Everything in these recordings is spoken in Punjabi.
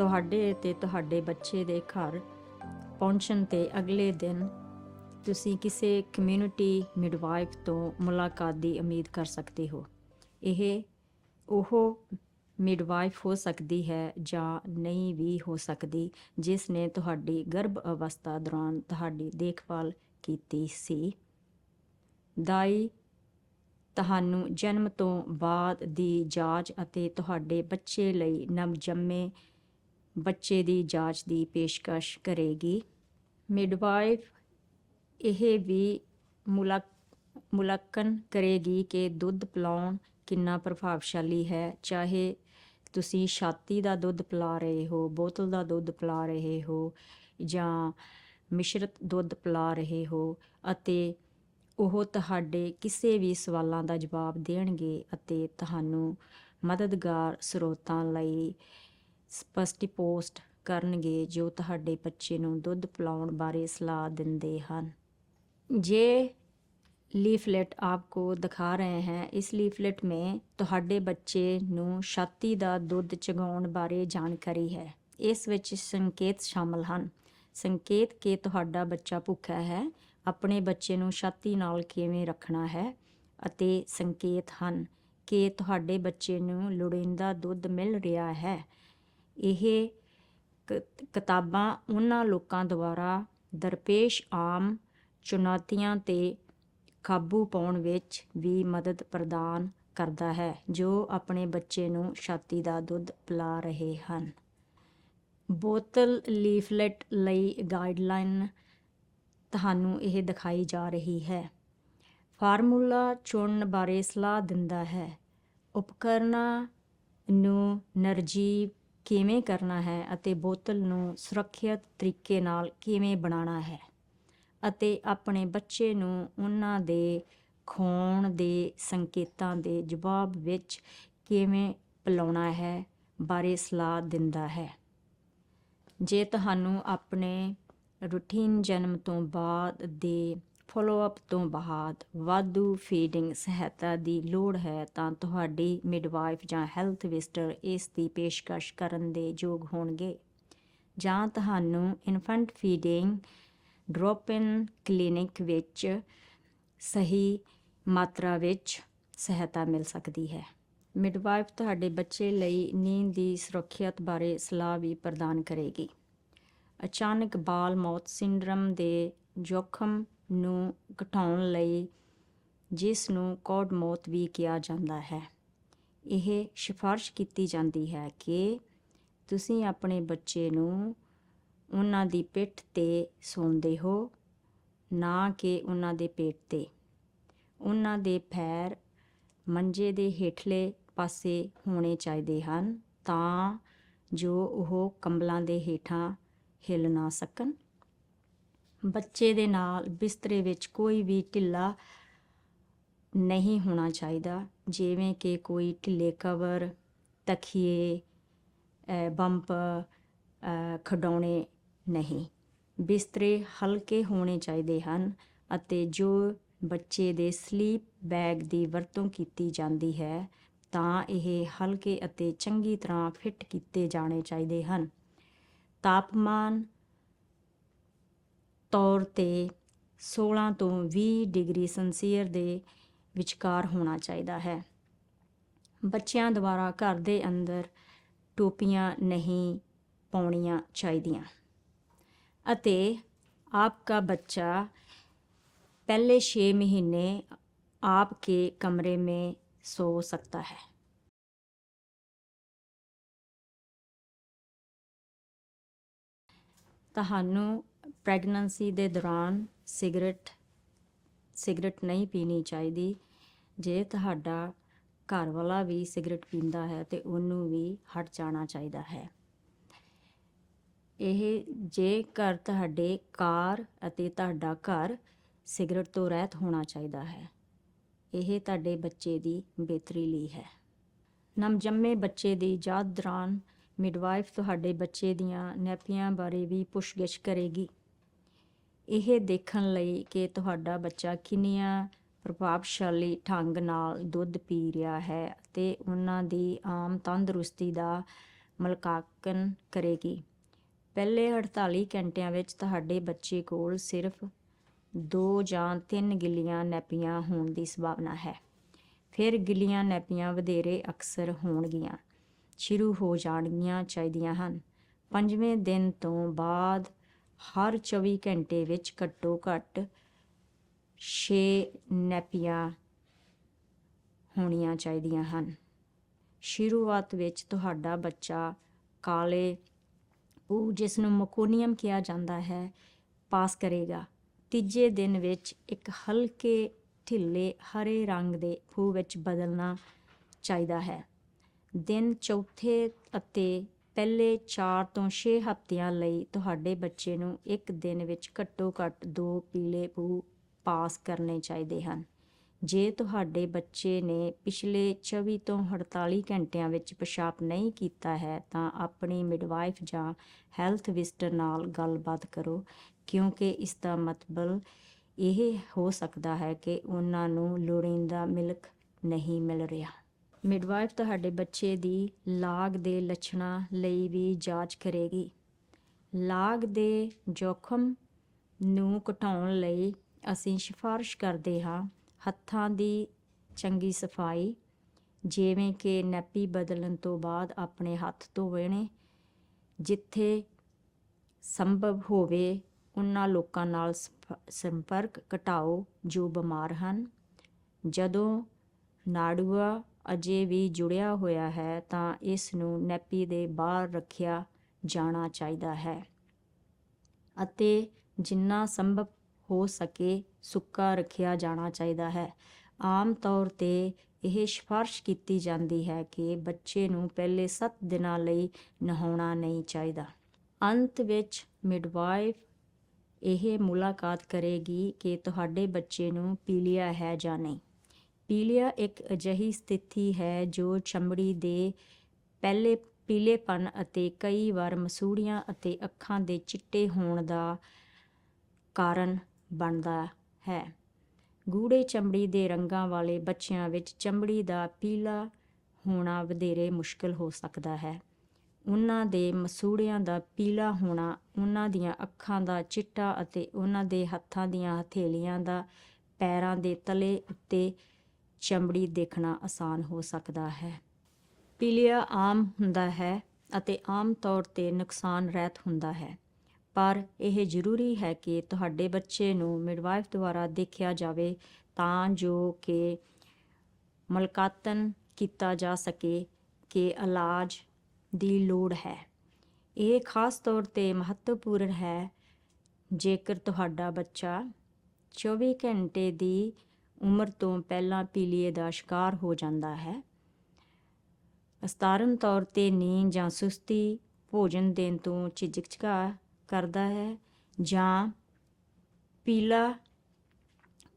ਤੁਹਾਡੇ ਤੇ ਤੁਹਾਡੇ ਬੱਚੇ ਦੇ ਘਰ ਪਹੁੰਚਣ ਤੇ ਅਗਲੇ ਦਿਨ ਤੁਸੀਂ ਕਿਸੇ ਕਮਿਊਨਿਟੀ ਮਿਡਵਾਈਫ ਤੋਂ ਮੁਲਾਕਾਤ ਦੀ ਉਮੀਦ ਕਰ ਸਕਦੇ ਹੋ। ਇਹ ਉਹ ਮਿਡਵਾਈਫ ਹੋ ਸਕਦੀ ਹੈ ਜਾਂ ਨਹੀਂ ਵੀ ਹੋ ਸਕਦੀ, ਜਿਸ ਨੇ ਤੁਹਾਡੀ ਗਰਭ ਅਵਸਥਾ ਦੌਰਾਨ ਤੁਹਾਡੀ ਦੇਖਭਾਲ ਕੀਤੀ ਸੀ। ਦਾਈ ਤੁਹਾਨੂੰ ਜਨਮ ਤੋਂ ਬਾਅਦ ਦੀ ਜਾਂਚ ਅਤੇ ਤੁਹਾਡੇ ਬੱਚੇ ਲਈ ਨਵਜੰਮੇ ਬੱਚੇ ਦੀ ਜਾਂਚ ਦੀ ਪੇਸ਼ਕਸ਼ ਕਰੇਗੀ। ਮਿਡਵਾਈਫ ਇਹ ਵੀ ਮੁਲਕ- ਮੁਲਾਂਕਣ ਕਰੇਗੀ ਕਿ ਦੁੱਧ ਪਿਲਾਉਣ ਕਿੰਨਾ ਪ੍ਰਭਾਵਸ਼ਾਲੀ ਹੈ। ਚਾਹੇ ਤੁਸੀਂ ਛਾਤੀ ਦਾ ਦੁੱਧ ਪਿਲਾ ਰਹੇ ਹੋ, ਬੋਤਲ ਦਾ ਦੁੱਧ ਪਿਲਾ ਰਹੇ ਹੋ ਜਾਂ ਮਿਸ਼ਰਤ ਦੁੱਧ ਪਿਲਾ ਰਹੇ ਹੋ ਅਤੇ ਉਹ ਤੁਹਾਡੇ ਕਿਸੇ ਵੀ ਸਵਾਲਾਂ ਦਾ ਜਵਾਬ ਦੇਣਗੇ ਅਤੇ ਤੁਹਾਨੂੰ ਮਦਦਗਾਰ ਸਰੋਤਾਂ ਲਈ ਸਪਸ਼ਟੀ ਪੋਸਟ ਕਰਨਗੇ ਜੋ ਤੁਹਾਡੇ ਬੱਚੇ ਨੂੰ ਦੁੱਧ ਪਿਲਾਉਣ ਬਾਰੇ ਸਲਾਹ ਦਿੰਦੇ ਹਨ। ਜੇ ਲੀਫਲੇਟ ਆਪਕੋ ਦਿਖਾ ਰਹੇ ਹੈ, ਇਸ ਲੀਫਲੇਟ ਮੇਂ ਤੁਹਾਡੇ ਬੱਚੇ ਨੂੰ ਛਾਤੀ ਦਾ ਦੁੱਧ ਚਗਾਉਣ ਬਾਰੇ ਜਾਣਕਾਰੀ ਹੈ। ਇਸ ਵਿੱਚ ਸੰਕੇਤ ਸ਼ਾਮਲ ਹਨ। ਸੰਕੇਤ ਕਿ ਤੁਹਾਡਾ ਬੱਚਾ ਭੁੱਖਾ ਹੈ, ਆਪਣੇ ਬੱਚੇ ਨੂੰ ਛਾਤੀ ਨਾਲ ਕਿਵੇਂ ਰੱਖਣਾ ਹੈ ਅਤੇ ਸੰਕੇਤ ਹਨ ਕਿ ਤੁਹਾਡੇ ਬੱਚੇ ਨੂੰ ਲੋੜੀਂਦਾ ਦੁੱਧ ਮਿਲ ਰਿਹਾ ਹੈ। ਇਹ ਕ- ਕਿਤਾਬਾਂ ਉਹਨਾਂ ਲੋਕਾਂ ਦੁਆਰਾ ਦਰਪੇਸ਼ ਆਮ ਚੁਣੌਤੀਆਂ ਤੇ ਕਾਬੂ ਪਾਉਣ ਵਿੱਚ ਵੀ ਮਦਦ ਪ੍ਰਦਾਨ ਕਰਦਾ ਹੈ, ਜੋ ਆਪਣੇ ਬੱਚੇ ਨੂੰ ਛਾਤੀ ਦਾ ਦੁੱਧ ਪਿਲਾ ਰਹੇ ਹਨ। ਬੋਤਲ ਲੀਫਲੇਟ ਲਈ ਗਾਈਡਲਾਈਨ ਤੁਹਾਨੂੰ ਇਹ ਦਿਖਾਈ ਜਾ ਰਹੀ ਹੈ। ਫਾਰਮੂਲਾ ਚੁਣਨ ਬਾਰੇ ਸਲਾਹ ਦਿੰਦਾ ਹੈ। ਉਪਕਰਨਾਂ ਨੂੰ ਨਰਜੀਵ ਕਿਵੇਂ ਕਰਨਾ ਹੈ ਅਤੇ ਬੋਤਲ ਨੂੰ ਸੁਰੱਖਿਅਤ ਤਰੀਕੇ ਨਾਲ ਕਿਵੇਂ ਬਣਾਉਣਾ ਹੈ ਅਤੇ ਆਪਣੇ ਬੱਚੇ ਨੂੰ ਉਹਨਾਂ ਦੇ ਖੋਣ ਦੇ ਸੰਕੇਤਾਂ ਦੇ ਜਵਾਬ ਵਿੱਚ ਕਿਵੇਂ ਪਿਲਾਉਣਾ ਹੈ ਬਾਰੇ ਸਲਾਹ ਦਿੰਦਾ ਹੈ। ਜੇ ਤੁਹਾਨੂੰ ਆਪਣੇ ਰੁਟੀਨ ਜਨਮ ਤੋਂ ਬਾਅਦ ਦੇ ਫਾਲੋਅਪ ਤੋਂ ਬਾਅਦ ਵਾਧੂ ਫੀਡਿੰਗ ਸਹਾਇਤਾ ਦੀ ਲੋੜ ਹੈ ਤਾਂ ਤੁਹਾਡੀ ਮਿਡਵਾਈਫ ਜਾਂ ਹੈਲਥ ਵਿਜ਼ਟਰ ਇਸ ਦੀ ਪੇਸ਼ਕਸ਼ ਕਰਨ ਦੇ ਯੋਗ ਹੋਣਗੇ। ਜਾਂ ਤੁਹਾਨੂੰ infant feeding drop in clinic ਵਿੱਚ ਸਹੀ ਮਾਤਰਾ ਵਿੱਚ ਸਹਾਇਤਾ ਮਿਲ ਸਕਦੀ ਹੈ। ਮਿਡਵਾਈਫ ਤੁਹਾਡੇ ਬੱਚੇ ਲਈ ਨੀਂਦ ਦੀ ਸੁਰੱਖਿਅਤ ਬਾਰੇ ਸਲਾਹ ਵੀ ਪ੍ਰਦਾਨ ਕਰੇਗੀ। ਅਚਾਨਕ ਬਾਲ ਮੌਤ ਸਿੰਡਰਮ ਦੇ ਜੋਖਮ ਨੂੰ ਘਟਾਉਣ ਲਈ ਜਿਸ ਨੂੰ ਕੋਡ ਮੌਤ ਵੀ ਕਿਹਾ ਜਾਂਦਾ ਹੈ। ਇਹ ਸਿਫਾਰਿਸ਼ ਕੀਤੀ ਜਾਂਦੀ ਹੈ ਕਿ ਤੁਸੀਂ ਆਪਣੇ ਬੱਚੇ ਨੂੰ ਉਹਨਾਂ ਦੀ ਪਿੱਠ ਤੇ ਸੌਂਦੇ ਹੋ, ਨਾ ਕਿ ਉਹਨਾਂ ਦੇ ਪੇਟ ਤੇ। ਉਹਨਾਂ ਦੇ ਪੈਰ ਮੰਜੇ ਦੇ ਹੇਠਲੇ ਪਾਸੇ ਹੋਣੇ ਚਾਹੀਦੇ ਹਨ ਤਾਂ ਜੋ ਉਹ ਕੰਬਲਾਂ ਦੇ ਹੇਠਾਂ ਹਿੱਲ ਨਾ ਸਕਣ। ਬੱਚੇ ਦੇ ਨਾਲ ਬਿਸਤਰੇ ਵਿੱਚ ਕੋਈ ਵੀ ਢਿੱਲਾ ਨਹੀਂ ਹੋਣਾ ਚਾਹੀਦਾ। ਜਿਵੇਂ ਕਿ ਕੋਈ ਢਿੱਲੇ ਕਵਰ ਤਖੀਏ ਬੰਪ ਅ, ਖਿਡੌਣੇ ਨਹੀਂ। ਬਿਸਤਰੇ ਹਲਕੇ ਹੋਣੇ ਚਾਹੀਦੇ ਹਨ ਅਤੇ ਜੋ ਬੱਚੇ ਦੇ ਸਲੀਪ ਬੈਗ ਦੀ ਵਰਤੋਂ ਕੀਤੀ ਜਾਂਦੀ ਹੈ ਤਾਂ ਇਹ ਹਲਕੇ ਅਤੇ ਚੰਗੀ ਤਰ੍ਹਾਂ ਫਿੱਟ ਕੀਤੇ ਜਾਣੇ ਚਾਹੀਦੇ ਹਨ। ਤਾਪਮਾਨ ਤੌਰ ਤੇ 16 ਤੋਂ 20 ਡਿਗਰੀ ਸੈਂਸੀਅਰ ਦੇ ਵਿਚਕਾਰ ਹੋਣਾ ਚਾਹੀਦਾ ਹੈ ਬੱਚਿਆਂ ਦੁਆਰਾ ਘਰ ਦੇ ਅੰਦਰ ਟੋਪੀਆਂ ਨਹੀਂ ਪਾਉਣੀਆਂ ਚਾਹੀਦੀਆਂ ਅਤੇ ਆਪਕਾ ਬੱਚਾ पहले छः महीने आपके कमरे में सो सकता है ਤੁਹਾਨੂੰ ਪ੍ਰੈਗਨੈਂਸੀ ਦੇ ਦੌਰਾਨ ਸਿਗਰਟ ਸਿਗਰਟ ਨਹੀਂ ਪੀਣੀ ਚਾਹੀਦੀ। ਜੇ ਤੁਹਾਡਾ ਘਰ ਵਾਲਾ ਵੀ ਸਿਗਰਟ ਪੀਂਦਾ ਹੈ, ਤੇ ਉਹਨੂੰ ਵੀ ਹਟ ਜਾਣਾ ਚਾਹੀਦਾ ਹੈ। ਇਹ ਜੇ ਘਰ ਤੁਹਾਡੇ ਕਾਰ ਅਤੇ ਤੁਹਾਡਾ ਘਰ ਸਿਗਰਟ ਤੋਂ ਰਹਿਤ ਹੋਣਾ ਚਾਹੀਦਾ ਹੈ, ਇਹ ਤੁਹਾਡੇ ਬੱਚੇ ਦੀ ਬਿਹਤਰੀ ਲਈ ਹੈ। ਨਵਜੰਮੇ ਬੱਚੇ ਦੀ ਯਾਦ ਦੌਰਾਨ ਮਿਡਵਾਈਫ ਤੁਹਾਡੇ ਬੱਚੇ ਦੀਆਂ ਨੈਪੀਆਂ ਬਾਰੇ ਵੀ ਪੁੱਛਗਿੱਛ ਕਰੇਗੀ। ਇਹ ਦੇਖਣ ਲਈ ਕਿ ਤੁਹਾਡਾ ਬੱਚਾ ਕਿੰਨੀਆਂ ਪ੍ਰਭਾਵਸ਼ਾਲੀ ਢੰਗ ਨਾਲ ਦੁੱਧ ਪੀ ਰਿਹਾ ਹੈ ਅਤੇ ਉਹਨਾਂ ਦੀ ਆਮ ਤੰਦਰੁਸਤੀ ਦਾ ਮੁਲਾਂਕਣ ਕਰੇਗੀ। ਪਹਿਲੇ 48 ਘੰਟਿਆਂ ਵਿੱਚ ਤੁਹਾਡੇ ਬੱਚੇ ਕੋਲ ਸਿਰਫ 2 ਜਾਂ 3 ਗਿੱਲੀਆਂ ਨੈਪੀਆਂ ਹੋਣ ਦੀ ਸੰਭਾਵਨਾ ਹੈ। ਫਿਰ ਗਿੱਲੀਆਂ ਨੈਪੀਆਂ ਵਧੇਰੇ ਅਕਸਰ ਹੋਣਗੀਆਂ। ਸ਼ੁਰੂ ਹੋ ਜਾਣਗੀਆਂ ਚਾਹੀਦੀਆਂ ਹਨ। ਪੰਜਵੇਂ ਦਿਨ ਤੋਂ ਬਾਅਦ ਹਰ 24 ਘੰਟੇ ਵਿੱਚ ਘੱਟੋ ਘੱਟ 6 ਨੈਪੀਆਂ ਹੋਣੀਆਂ ਚਾਹੀਦੀਆਂ ਹਨ। ਸ਼ੁਰੂਆਤ ਵਿੱਚ ਤੁਹਾਡਾ ਬੱਚਾ ਕਾਲੇ ਉਹ ਜਿਸ ਨੂੰ ਮਕੋਨੀਅਮ ਕਿਹਾ ਜਾਂਦਾ ਹੈ, ਪਾਸ ਕਰੇਗਾ। ਤੀਜੇ ਦਿਨ ਵਿੱਚ ਇੱਕ ਹਲਕੇ ਢਿੱਲੇ ਹਰੇ ਰੰਗ ਦੇ ਖੂਹ ਵਿੱਚ ਬਦਲਣਾ ਚਾਹੀਦਾ ਹੈ। ਦਿਨ ਚੌਥੇ ਅਤੇ ਪਹਿਲੇ 4 ਤੋਂ 6 ਹਫ਼ਤਿਆਂ ਲਈ ਤੁਹਾਡੇ ਬੱਚੇ ਨੂੰ ਇੱਕ ਦਿਨ ਵਿੱਚ ਘੱਟੋ ਘੱਟ ਦੋ ਪੀਲੇ ਪੂ ਪਾਸ ਕਰਨੇ ਚਾਹੀਦੇ ਹਨ। ਜੇ ਤੁਹਾਡੇ ਬੱਚੇ ਨੇ ਪਿਛਲੇ 24 ਤੋਂ 48 ਘੰਟਿਆਂ ਵਿੱਚ ਪਿਸ਼ਾਬ ਨਹੀਂ ਕੀਤਾ ਹੈ, ਤਾਂ ਆਪਣੀ ਮਿਡਵਾਈਫ ਜਾਂ ਹੈਲਥ ਵਿਜ਼ਟਰ ਨਾਲ ਗੱਲਬਾਤ ਕਰੋ, ਕਿਉਂਕਿ ਇਸ ਦਾ ਮਤਲਬ ਇਹ ਹੋ ਸਕਦਾ ਹੈ ਕਿ ਉਹਨਾਂ ਨੂੰ ਲੋੜੀਂਦਾ ਮਿਲਕ ਨਹੀਂ ਮਿਲ ਰਿਹਾ। ਮਿਡਵਾਈਫ ਤੁਹਾਡੇ ਬੱਚੇ ਦੀ ਲਾਗ ਦੇ ਲੱਛਣਾਂ ਲਈ ਵੀ ਜਾਂਚ ਕਰੇਗੀ। ਲਾਗ ਦੇ ਜੋਖਮ ਨੂੰ ਘਟਾਉਣ ਲਈ ਅਸੀਂ ਸਿਫਾਰਿਸ਼ ਕਰਦੇ ਹਾਂ ਹੱਥਾਂ ਦੀ ਚੰਗੀ ਸਫ਼ਾਈ, ਜਿਵੇਂ ਕਿ ਨੈਪੀ ਬਦਲਣ ਤੋਂ ਬਾਅਦ ਆਪਣੇ ਹੱਥ ਧੋਣੇ ਜਿੱਥੇ ਸੰਭਵ ਹੋਵੇ ਉਹਨਾਂ ਲੋਕਾਂ ਨਾਲ ਸਫ- ਸੰਪਰਕ ਘਟਾਓ ਜੋ ਬਿਮਾਰ ਹਨ। ਜਦੋਂ ਨਾੜੂਆ ਅਜੇ ਵੀ ਜੁੜਿਆ ਹੋਇਆ ਹੈ ਤਾਂ ਇਸ ਨੂੰ ਨੈਪੀ ਦੇ ਬਾਹਰ ਰੱਖਿਆ ਜਾਣਾ ਚਾਹੀਦਾ ਹੈ। ਅਤੇ ਜਿੰਨਾ ਸੰਭਵ ਹੋ ਸਕੇ ਸੁੱਕਾ ਰੱਖਿਆ ਜਾਣਾ ਚਾਹੀਦਾ ਹੈ। ਆਮ ਤੌਰ ਤੇ ਇਹ ਸਿਫਾਰਿਸ਼ ਕੀਤੀ ਜਾਂਦੀ ਹੈ ਕਿ ਬੱਚੇ ਨੂੰ ਪਹਿਲੇ 7 ਦਿਨਾਂ ਲਈ ਨਹਾਉਣਾ ਨਹੀਂ ਚਾਹੀਦਾ। ਅੰਤ ਵਿੱਚ ਮਿਡਵਾਈਫ ਇਹ ਮੁਲਾਕਾਤ ਕਰੇਗੀ ਕਿ ਤੁਹਾਡੇ ਬੱਚੇ ਨੂੰ ਪੀਲੀਆ ਹੈ ਜਾਂ ਨਹੀਂ। ਪੀਲੀਆ ਇੱਕ ਅਜਿਹੀ ਸਥਿਤੀ ਹੈ ਜੋ ਚਮੜੀ ਦੇ ਪਹਿਲੇ ਪੀਲੇਪਨ ਅਤੇ ਕਈ ਵਾਰ ਮਸੂੜੀਆਂ ਅਤੇ ਅੱਖਾਂ ਦੇ ਚਿੱਟੇ ਹੋਣ ਦਾ ਕਾਰਨ ਬਣਦਾ ਹੈ। ਗੂੜੇ ਚਮੜੀ ਦੇ ਰੰਗਾਂ ਵਾਲੇ ਬੱਚਿਆਂ ਵਿੱਚ ਚਮੜੀ ਦਾ ਪੀਲਾ ਹੋਣਾ ਵਧੇਰੇ ਮੁਸ਼ਕਲ ਹੋ ਸਕਦਾ ਹੈ। ਉਹਨਾਂ ਦੇ ਮਸੂੜਿਆਂ ਦਾ ਪੀਲਾ ਹੋਣਾ ਉਹਨਾਂ ਦੀਆਂ ਅੱਖਾਂ ਦਾ ਚਿੱਟਾ ਅਤੇ ਉਹਨਾਂ ਦੇ ਹੱਥਾਂ ਦੀਆਂ ਹਥੇਲੀਆਂ ਦਾ ਪੈਰਾਂ ਦੇ ਤਲੇ ਉੱਤੇ ਚਮੜੀ ਦੇਖਣਾ ਆਸਾਨ ਹੋ ਸਕਦਾ ਹੈ। ਪੀਲੀਆ ਆਮ ਹੁੰਦਾ ਹੈ ਅਤੇ ਆਮ ਤੌਰ ਤੇ ਨੁਕਸਾਨ ਰਹਿਤ ਹੁੰਦਾ ਹੈ। ਪਰ ਇਹ ਜ਼ਰੂਰੀ ਹੈ ਕਿ ਤੁਹਾਡੇ ਬੱਚੇ ਨੂੰ ਮਿਡਵਾਈਫ ਦੁਆਰਾ ਦੇਖਿਆ ਜਾਵੇ ਤਾਂ ਜੋ ਕਿ ਮੁਲਾਂਕਣ ਕੀਤਾ ਜਾ ਸਕੇ ਕਿ ਇਲਾਜ ਦੀ ਲੋੜ ਹੈ। ਇਹ ਖਾਸ ਤੌਰ ਤੇ ਮਹੱਤਵਪੂਰਨ ਹੈ। ਜੇਕਰ ਤੁਹਾਡਾ ਬੱਚਾ 24 ਘੰਟੇ ਦੀ ਉਮਰ ਤੋਂ ਪਹਿਲਾਂ ਪੀਲੀਏ ਦਾ ਸ਼ਿਕਾਰ ਹੋ ਜਾਂਦਾ ਹੈ। ਅਸਤਾਰਨ ਤੌਰ ਤੇ ਨੀਂਦ ਜਾਂ ਸੁਸਤੀ ਭੋਜਨ ਦੇਣ ਤੋਂ ਝਿਜਕਚਾ ਕਰਦਾ ਹੈ ਜਾਂ ਪੀਲਾ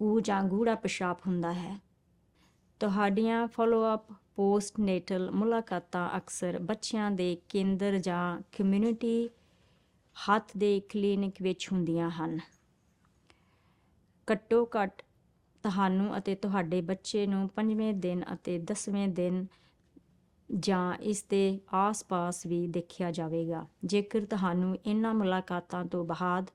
ਉਹ ਜਾਂ ਗੂੜਾ ਪਿਸ਼ਾਬ ਹੁੰਦਾ ਹੈ। ਤੁਹਾਡੀਆਂ ਫਾਲੋ ਅਪ ਪੋਸਟ ਨੇਟਲ ਮੁਲਾਕਾਤਾਂ ਅਕਸਰ ਬੱਚਿਆਂ ਦੇ ਕੇਂਦਰ ਜਾਂ ਕਮਿਊਨਿਟੀ ਹੱਥ ਦੇ ਕਲੀਨਿਕ ਵਿੱਚ ਹੁੰਦੀਆਂ ਹਨ। ਘੱਟੋ ਘੱਟ ਤੁਹਾਨੂੰ ਅਤੇ ਤੁਹਾਡੇ ਬੱਚੇ ਨੂੰ ਪੰਜਵੇਂ ਦਿਨ ਅਤੇ 10ਵੇਂ ਦਿਨ ਜਾਂ ਇਸ ਦੇ ਆਸ-ਪਾਸ ਵੀ ਦੇਖਿਆ ਜਾਵੇਗਾ। ਜੇਕਰ ਤੁਹਾਨੂੰ ਇਹਨਾਂ ਮੁਲਾਕਾਤਾਂ ਤੋਂ ਬਾਅਦ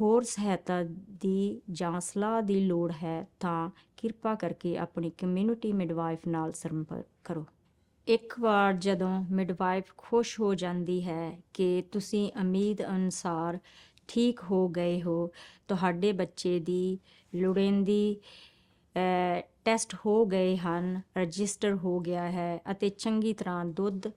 ਹੋਰ ਸਹਾਇਤਾ ਦੀ ਜਾਂ ਸਲਾਹ ਦੀ ਲੋੜ ਹੈ, ਤਾਂ ਕਿਰਪਾ ਕਰਕੇ ਆਪਣੀ ਕਮਿਊਨਿਟੀ ਮਿਡਵਾਈਫ ਨਾਲ ਸੰਪਰਕ ਕਰੋ। ਇੱਕ ਵਾਰ ਜਦੋਂ ਮਿਡਵਾਈਫ ਖੁਸ਼ ਹੋ ਜਾਂਦੀ ਹੈ ਕਿ ਤੁਸੀਂ ਉਮੀਦ ਅਨੁਸਾਰ ਠੀਕ ਹੋ ਗਏ ਹੋ, ਤੁਹਾਡੇ ਬੱਚੇ ਦੀ ਲੋੜੀਂਦੀ ਟੈਸਟ ਹੋ ਗਏ ਹਨ, ਰਜਿਸਟਰ ਹੋ ਗਿਆ ਹੈ ਅਤੇ ਚੰਗੀ ਤਰ੍ਹਾਂ ਦੁੱਧ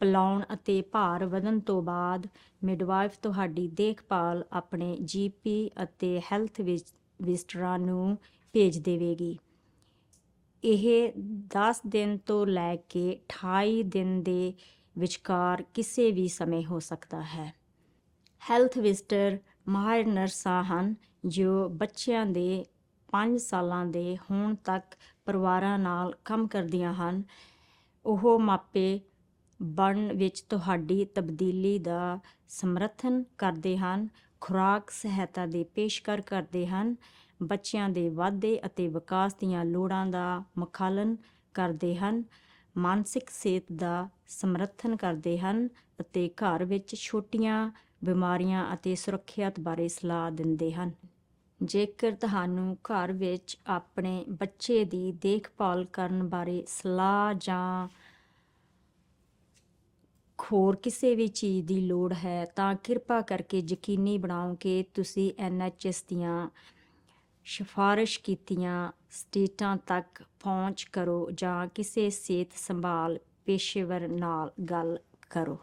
ਪਿਲਾਉਣ ਅਤੇ ਭਾਰ ਵਧਣ ਤੋਂ ਬਾਅਦ ਮਿਡਵਾਈਫ ਤੁਹਾਡੀ ਦੇਖਭਾਲ ਆਪਣੇ ਜੀਪੀ ਅਤੇ ਹੈਲਥ ਵਿਜ਼ਟਰਾਂ ਨੂੰ ਭੇਜ ਦੇਵੇਗੀ। ਇਹ 10 ਦਿਨ ਤੋਂ ਲੈ ਕੇ 28 ਦਿਨ ਦੇ ਵਿਚਕਾਰ ਕਿਸੇ ਵੀ ਸਮੇਂ ਹੋ ਸਕਦਾ ਹੈ। ਹੈਲਥ ਵਿਜ਼ਟਰ ਮਾਹਿਰ ਨਰਸਾਂ ਹਨ, ਜੋ ਬੱਚਿਆਂ ਦੇ 5 ਸਾਲਾਂ ਦੇ ਹੋਣ ਤੱਕ ਪਰਿਵਾਰਾਂ ਨਾਲ ਕੰਮ ਕਰਦੀਆਂ ਹਨ। ਉਹ ਮਾਪੇ ਬਣ ਵਿੱਚ ਤੁਹਾਡੀ ਤਬਦੀਲੀ ਦਾ ਸਮਰਥਨ ਕਰਦੇ ਹਨ, ਖੁਰਾਕ ਸਹਾਇਤਾ ਦੇ ਪੇਸ਼ਕਰ ਕਰਦੇ ਹਨ, ਬੱਚਿਆਂ ਦੇ ਵਾਧੇ ਅਤੇ ਵਿਕਾਸ ਦੀਆਂ ਲੋੜਾਂ ਦਾ ਮੁਖਾਲਨ ਕਰਦੇ ਹਨ, ਮਾਨਸਿਕ ਸਿਹਤ ਦਾ ਸਮਰਥਨ ਕਰਦੇ ਹਨ ਅਤੇ ਘਰ ਵਿੱਚ ਛੋਟੀਆਂ ਬਿਮਾਰੀਆਂ ਅਤੇ ਸੁਰੱਖਿਅਤ ਬਾਰੇ ਸਲਾਹ ਦਿੰਦੇ ਹਨ। ਜੇਕਰ ਤੁਹਾਨੂੰ ਘਰ ਵਿੱਚ ਆਪਣੇ ਬੱਚੇ ਦੀ ਦੇਖਭਾਲ ਕਰਨ ਬਾਰੇ ਸਲਾਹ ਜਾਂ ਹੋਰ ਕਿਸੇ ਵੀ ਚੀਜ਼ ਦੀ ਲੋੜ ਹੈ, ਤਾਂ ਕਿਰਪਾ ਕਰਕੇ ਯਕੀਨੀ ਬਣਾਓ ਕਿ ਤੁਸੀਂ ਐਨਐਚਐਸ ਦੀਆਂ ਸਿਫਾਰਸ਼ ਕੀਤੀਆਂ ਸਟੇਟਾਂ ਤੱਕ ਪਹੁੰਚ ਕਰੋ ਜਾਂ ਕਿਸੇ ਸਿਹਤ ਸੰਭਾਲ ਪੇਸ਼ੇਵਰ ਨਾਲ ਗੱਲ ਕਰੋ।